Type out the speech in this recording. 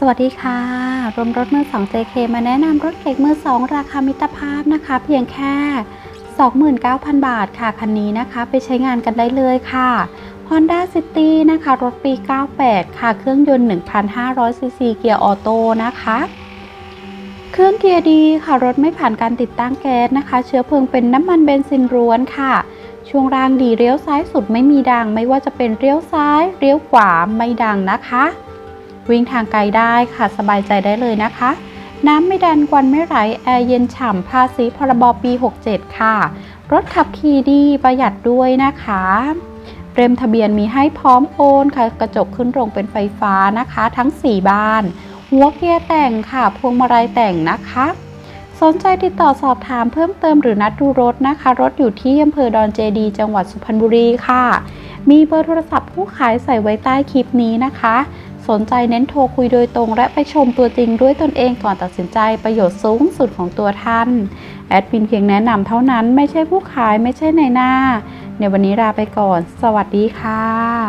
สวัสดีค่ะ รวมรถมือ2 JK มาแนะนำรถเก๋งมือ2ราคามิตรภาพนะคะ เพียงแค่ 29,000 บาทค่ะ คันนี้นะคะไปใช้งานกันได้เลยค่ะ Honda City นะคะ รถปี 98 ค่ะ เครื่องยนต์ 1,500 ซีซีเกียร์ออโต้นะคะ เครื่องเกียร์ดีค่ะ รถไม่ผ่านการติดตั้งแก๊สนะคะ เชื้อเพลิงเป็นน้ำมันเบนซินล้วนค่ะ ช่วงล่างดีเลี้ยวซ้ายสุดไม่มีดัง ไม่ว่าจะเป็นเลี้ยวซ้ายเลี้ยวขวาไม่ดังนะคะ วิ่งทางไกลได้ค่ะสบายใจได้เลยนะคะ น้ำไม่ดันควันไม่ไหลแอร์เย็นฉ่ำภาษีพรบปี 67 ค่ะ รถขับขี่ดีประหยัดด้วยนะคะเรมทะเบียนมีให้พร้อมโอนค่ะกระจกขึ้นลงเป็นไฟฟ้านะคะ ทั้ง 4บ้าน หัวเกียร์แต่งค่ะ พวงมาลัยแต่งนะคะ สนใจติดต่อสอบถามเพิ่มเติมหรือนัดดูรถนะคะ รถอยู่ที่อำเภอดอนเจดี จังหวัดสุพรรณบุรีค่ะ มีเบอร์โทรศัพท์ผู้ขายใส่ไว้ใต้คลิปนี้นะคะ สนใจเน้นโทรคุยโดยตรง และไปชมตัวจริงด้วยตนเองก่อนตัดสินใจประโยชน์สูงสุดของตัวท่าน แอดมินเพียงแนะนำเท่านั้นไม่ใช่ผู้ขายไม่ใช่ในหน้า ในวันนี้ลาไปก่อน สวัสดีค่ะ